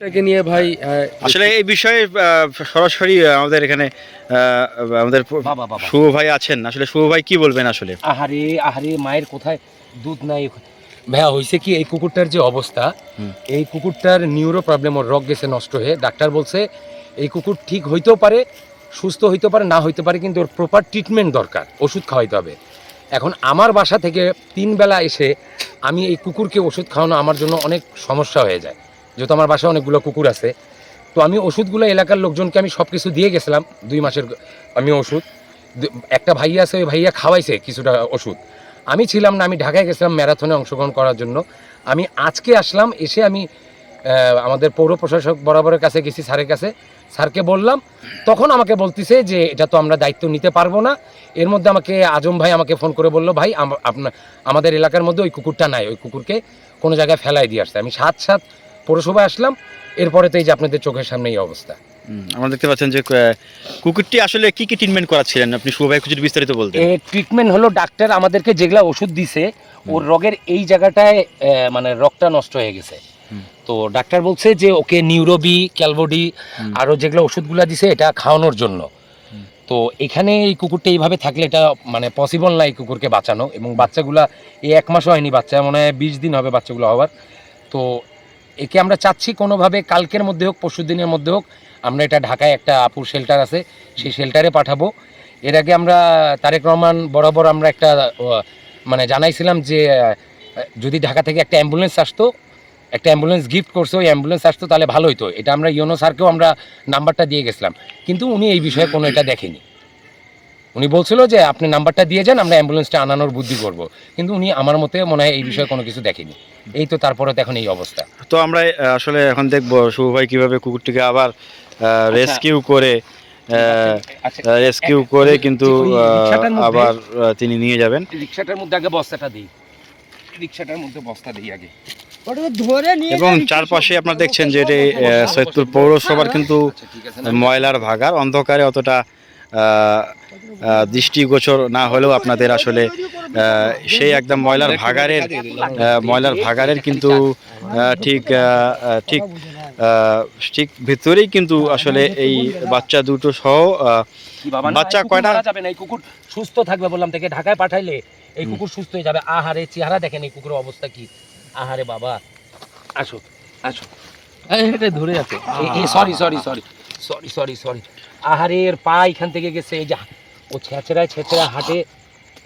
এটাকে নিয়ে ভাই আসলে এই বিষয়ে সরাসরি আমাদের এখানে আমাদের। শুভ ভাই আছেন। আসলে শুভ ভাই কি বলবেন আসলে? আহারে আহারে মায়ের কোথায় দুধ নাই? ভাইয়া হয়েছে কি এই কুকুরটার যে অবস্থা এই কুকুরটার নিউরো প্রবলেম ওর রগ গেছে নষ্ট হয়ে। ডাক্তার বলছে এই কুকুর ঠিক হইতেও পারে সুস্থ হইতে পারে না হইতে পারে কিন্তু ওর প্রপার ট্রিটমেন্ট দরকার। ওষুধ খাওয়াইতে হবে। এখন আমার বাসা থেকে তিন বেলা এসে আমি এই কুকুরকে ওষুধ খাওয়ানো আমার জন্য অনেক সমস্যা হয়ে যায়। যেহেতু আমার বাসায় অনেকগুলো কুকুর আছে, তো আমি ওষুধগুলো এলাকার লোকজনকে আমি সব কিছু দিয়ে গেছিলাম, দুই মাসের আমি ওষুধ। একটা ভাইয়া আছে, ওই ভাইয়া খাওয়াইছে কিছুটা ওষুধ। আমি ছিলাম না, আমি ঢাকায় গেছিলাম ম্যারাথনে অংশগ্রহণ করার জন্য। আমি আজকে আসলাম, এসে আমি আমাদের পৌর প্রশাসক বরাবরের কাছে গেছি, স্যারের কাছে। স্যারকে বললাম, তখন আমাকে বলতেছে যে, এটা তো আমরা দায়িত্ব নিতে পারব না। এর মধ্যে আমাকে, আজম ভাই আমাকে ফোন করে বলল, ভাই আপনার আমাদের এলাকার মধ্যে ওই কুকুরটা নাই, ওই কুকুরকে কোনো জায়গায় ফেলাই দিয়ে আসছে। আমি সাত সাত পৌরসভায় আসলাম এরপরে তো এই যে আপনাদের চোখের সামনে এই অবস্থা। আমরা দেখতে পাচ্ছেন যে কুকুরটি আসলে কি কি ট্রিটমেন্ট করাচ্ছিলেন? আপনি শুভ ভাই কিছু বিস্তারিত বলতে ট্রিটমেন্ট হলো ডাক্তার আমাদেরকে যেগুলা ওষুধ দিছে ওর রোগের এই জায়গাটায় মানে রগটা নষ্ট হয়ে গেছে। তো ডাক্তার বলছে যে ওকে নিউরোবি ক্যালবোডি। আরও যেগুলো ওষুধগুলো দিছে এটা খাওয়ানোর জন্য। তো এখানে এই কুকুরটা এইভাবে থাকলে এটা মানে পসিবল না এই কুকুরকে বাঁচানো। এবং বাচ্চাগুলা এই এক মাসও হয়নি বাচ্চা মনে হয় বিশ দিন হবে বাচ্চাগুলো হওয়ার। তো একে আমরা চাচ্ছি কোনোভাবে কালকের মধ্যে হোক, পরশু দিনের মধ্যে হোক, আমরা এটা ঢাকায় একটা আপুর শেল্টার আছে, সেই শেল্টারে পাঠাবো। এর আগে আমরা তারেক রহমান বরাবর আমরা একটা মানে জানাইছিলাম যে যদি ঢাকা থেকে একটা অ্যাম্বুলেন্স আসতো, একটা অ্যাম্বুলেন্স গিফট করছে, ওই অ্যাম্বুলেন্স আসতো তাহলে ভালো হতো এটা আমরা ইয়োনো স্যারকেও আমরা নাম্বারটা দিয়ে গেছিলাম। কিন্তু উনি এই বিষয়ে কোনো এটা দেখেনি। উনি বলছিল যে আপনি নাম্বারটা দিয়ে যান আমরা অ্যাম্বুলেন্সটা আনানোর বুদ্ধি করব। কিন্তু উনি আমার মতে মনে হয় এই বিষয়ে কোনো কিছু দেখেনি। এই তো তারপরে তো এখন এই অবস্থা। তো আমরা আসলে এখন দেখব শুভ ভাই কীভাবে কুকুরটিকে আবার রেস্কিউ করে আচ্ছা। রেস্কিউ করে কিন্তু আবার তিনি নিয়ে যাবেন। রিক্সাটার মধ্যে আগে বস্তাটা দিই। রিক্সাটার মধ্যে বস্তা দিই আগে। এবং চারপাশে আপনারা দেখছেন যে এটি আহ, সৈয়দপুর পৌরসভার কিন্তু আচ্ছা ময়লার ভাগার অন্ধকারে অতটা দৃষ্টিগোচর না হলেও আপনাদের আসলে সেই একদম ময়লার ভাগারের ময়লার ভাগারের কিন্তু ঠিক ঠিক ঠিক ভিতরেই কিন্তু আসলে এই বাচ্চা দুটো সহ বাচ্চা কয়টা? যাবে না এই কুকুর সুস্থ থাকবে বললাম থেকে ঢাকায় পাঠাইলে এই কুকুর সুস্থ হয়ে যাবে আহারে চেহারা দেখেন এই কুকুরের অবস্থা কি আহারে বাবা আসো আসো এটা ধরে আছে sorry sorry sorry sorry sorry sorry আহারে এর পা এখান থেকে গেছে এই যে ও ছেঁচড়ায় ছেঁচড়া হাঁটে,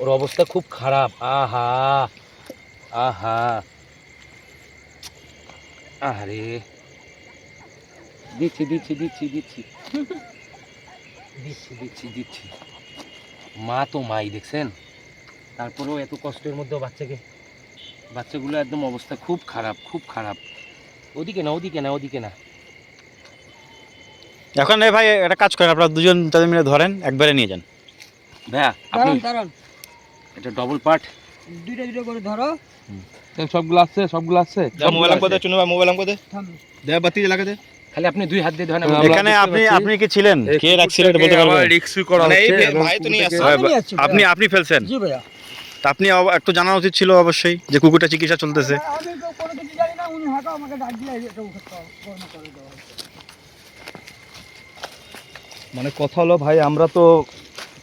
ওর অবস্থা খুব খারাপ। আহা আহা। আহারে। দিচ্ছি দিচ্ছি দিচ্ছি দিচ্ছি। দিচ্ছি দিচ্ছি দিচ্ছি। মা তো মাই, দেখছেন? তারপরেও এত কষ্টের মধ্যেও বাচ্চাকে, বাচ্চাগুলো একদম অবস্থা খুব খারাপ খুব খারাপ। ওদিকে না ওদিকে না ওদিকে না। এখন ভাই, একটা কাজ করেন, আপনারা দুজন তাদের মিলে ধরেন, একবারে নিয়ে যান। ভাইয়া আপনি দাঁড়ান দাঁড়ান। এটা ডবল পার্ট দুইটা দুইটা করে ধরো। সবগুলো আছে সবগুলো আছে মোবাইল আমকো দে চুনু ভাই মোবাইল আমকো দে। থামো। বাতি জ্বালা দে। খালি আপনি দুই হাত দিয়ে ধরেন এখানে আপনি আপনি কি ছিলেন? কে রাখছিলেন বলতে পারবেন? রিক্সি করা হচ্ছে ভাই তো নিয়ে আসছে। আমি নিয়ে আসছি আপনি আপনি ফেলছেন। জি ভাইয়া। তা আপনি একটু জানা উচিত ছিল অবশ্যই যে কুকুরটা চিকিৎসা চলতেছে। আমি তো কোনো কিছু জানি না উনি হাঁটা আমাকে ডাক দিয়ে এটা ওষুধ খাওয়া- কর্ম করে দেওয়া মানে কথা হলো ভাই আমরা তো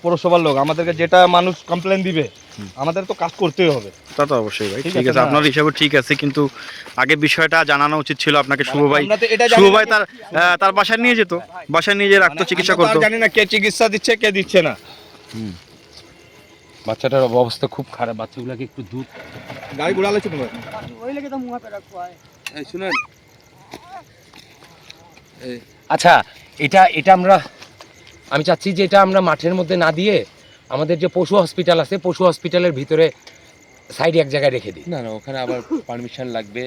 পৌরসভার লোক আমাদেরকে যেটা মানুষ কমপ্লেন দিবে আমাদের তো কাজ করতেই হবে। তা তো অবশ্যই ভাই ঠিক আছে আপনার হিসাবে ঠিক আছে কিন্তু আগে বিষয়টা জানানো উচিত ছিল আপনাকে শুভ ভাই। আমরা তো শুভ ভাই তার তার বাসায় নিয়ে যেত বাসায় নিয়ে যেয়ে রাখতো মানে চিকিৎসা করতো। জানি না কে চিকিৎসা দিচ্ছে কে দিচ্ছে না। বাচ্চাটার অবস্থা খুব খারাপ বাচ্চাগুলোকে একটু দুধ। গাড়ি ঘোড়ালে চুপ ওই লেগে তো মুহাতে হয় এই শুনেন। আচ্ছা এটা এটা আমরা আমি চাচ্ছি যে এটা আমরা মাঠের মধ্যে না দিয়ে আমাদের যে পশু হসপিটাল আছে পশু হসপিটালের ভিতরে সাইডে এক জায়গায় রেখে দিই। না না ওখানে আবার পারমিশন লাগবে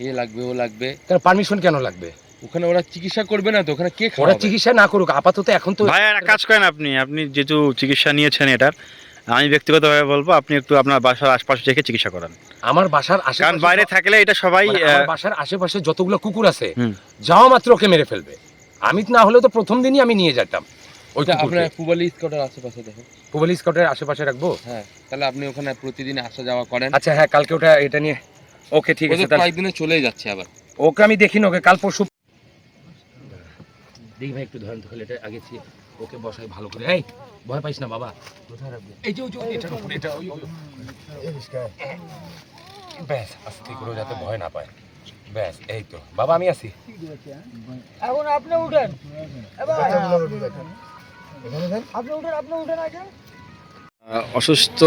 এ লাগবে ও লাগবে। কারণ পারমিশন কেন লাগবে? ওখানে ওরা চিকিৎসা করবে না তো ওখানে কে ওরা চিকিৎসা না করুক আপাতত এখন তো ভাই একটা কাজ করেন আপনি আপনি যেহেতু চিকিৎসা নিয়েছেন এটার আমি ব্যক্তিগতভাবে বলব আপনি একটু আপনার বাসার আশপাশে রেখে চিকিৎসা করান। আমার বাসার কারণ বাইরে থাকলে এটা সবাই মানে আহ, বাসার আশেপাশে যতগুলো কুকুর আছে। যাওয়া মাত্র ওকে মেরে ফেলবে। আমি না হলেও তো প্রথম দিনই আমি নিয়ে যেতাম। ওইটা আপনার পুবালি স্কটের আশেপাশে পুবালি স্কটের আশেপাশে রাখব? হ্যাঁ তাহলে আপনি ওখানে প্রতিদিন আসা যাওয়া করেন। আচ্ছা হ্যাঁ কালকে ওটা এটা নিয়ে। ওকে ঠিক আছে তাহলে। কয়েকদিনে চলেই যাচ্ছে আবার। ওকে আমি দেখি না ওকে কাল পরশু দেখি ভাই একটু ধরেন তো খালি এটা আগে ওকে বসাই ভালো করে। এই ভয় পাইস না বাবা। কোথায় রাখব? এই যে ওই যে উপরে এটা ওই ওই- ব্যাস আস্তে করে যাতে ভয় না পায়। ব্যাস এই তো। বাবা আমি আছি। এখন আপনি উঠেন। এবার আপনি উঠেন আপনি উঠেন আগে। অসুস্থ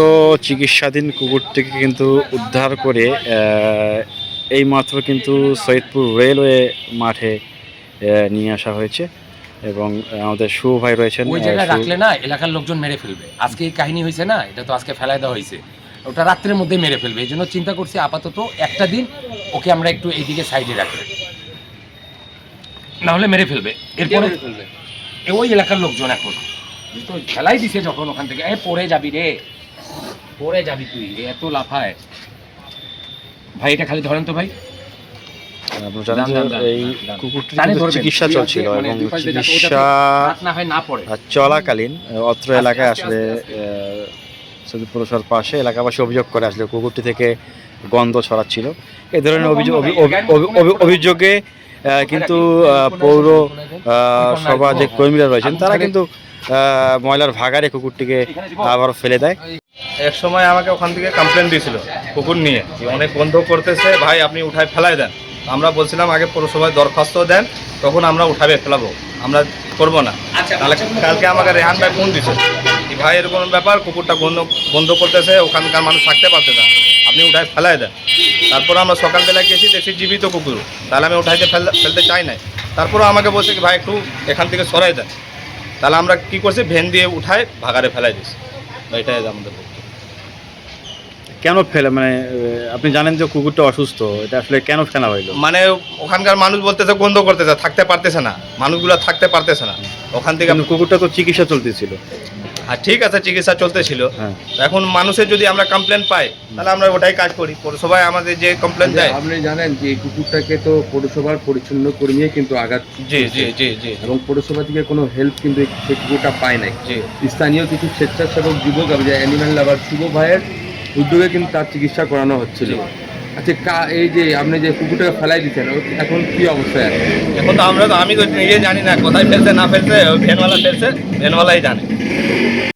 চিকিৎসাধীন কুকুরটিকে কিন্তু উদ্ধার করে আহ, এইমাত্র কিন্তু সৈয়দপুর রেলওয়ে মাঠে নিয়ে আসা হয়েছে। এবং আমাদের শুভ ভাই রয়েছেন ওই জায়গায় রাখলে না এলাকার লোকজন মেরে ফেলবে। আজকে এই কাহিনী হয়েছে না এটা তো আজকে ফেলাই দেওয়া হয়েছে। ওটা রাত্রের মধ্যে মেরে ফেলবে এই জন্য চিন্তা করছি আপাতত একটা দিন ওকে আমরা একটু এইদিকে সাইডে রাখি। না হলে মেরে ফেলবে। এরপরে এ ওই এলাকার লোকজন এখন। তো ফেলাই দিছে যখন ওখান থেকে। এ পড়ে যাবি রে। পড়ে যাবি তুই এত লাফায়। ভাই এটা খালি ধরেন তো ভাই। এই। কুকুরটির। চিকিৎসা চলছিল এবং চিকিৎসা হয় চলাকালীন অত্র এলাকায় আসলে সদীপুরসর পাশে এলাকাবাসী অভিযোগ করে আসলে কুকুরটি থেকে গন্ধ ছড়াচ্ছিল। এই ধরনের অভিযোগ অভি- অভিযোগে আহ, কিন্তু পৌর সভা যে কর্মীরা রয়েছেন তারা কিন্তু ময়লার ভাগারে কুকুরটিকে আবার ফেলে দেয়। এক সময় আমাকে ওখান থেকে কমপ্লেন দিয়েছিল কুকুর নিয়ে। অনেক বন্ধ করতেছে ভাই আপনি উঠায় ফেলাই দেন। আমরা বলছিলাম আগে পৌরসভায় দরখাস্ত দেন তখন আমরা উঠাবে ফেলাবো। আমরা করব না। তাহলে কালকে আমাকে রেহান ভাই ফোন দিছে। যে ভাই এরকম ব্যাপার কুকুরটা বন্ধ বন্ধ করতেছে ওখানকার মানুষ থাকতে পারছে না। আপনি উঠায় ফেলাই দেন। তারপর আমরা সকালবেলা গেছি দেখছি জীবিত কুকুর। তাহলে আমি উঠাইতে ফেলতে চাই নাই। তারপরে আমাকে বলছে কি ভাই একটু এখান থেকে সরাই দেন। তাহলে আমরা কি করছি ভ্যান দিয়ে উঠায় ভাগারে ফেলাই দিছি এটাই আমাদের কেন ফেলে? মানে আপনি জানেন যে কুকুরটা অসুস্থ এটা আসলে কেন ফেলা হইল? মানে ওখানকার মানুষ বলতেছে গন্ধ করতেছে থাকতে পারতেছে না। মানুষগুলো থাকতে পারতেছে না। ওখান থেকে কুকুরটা তো চিকিৎসা চলতেছিল। আর ঠিক আছে চিকিৎসা চলতেছিল। হ্যাঁ। এখন মানুষের যদি আমরা কমপ্লেন পাই তাহলে আমরা ওটাই কাজ করি। পৌরসভায় আমাদের যে কমপ্লেন দেয়। আপনি জানেন যে কুকুরটাকে তো পৌরসভার পরিচ্ছন্ন কর্মী কিন্তু আঘাত জি জি জি জি। এবং পৌরসভা থেকে কোনো হেল্প কিন্তু সেই কুকুরটা পায় নাই। জি। স্থানীয় কিছু স্বেচ্ছাসেবক যুবক যে অ্যানিম্যাল লাভার শুভ ভাইয়ের উদ্যোগে কিন্তু তার চিকিৎসা করানো হচ্ছিল। আচ্ছা কা এই যে আপনি যে কুকুরটাকে ফেলাই দিচ্ছেন এখন কি অবস্থায় আছে? এখন তো আমরা তো আমি তো নিজে জানি না কোথায় ফেলছে না ফেলছে ভ্যানওয়ালা ফেলছে ভ্যানওয়ালাই জানে।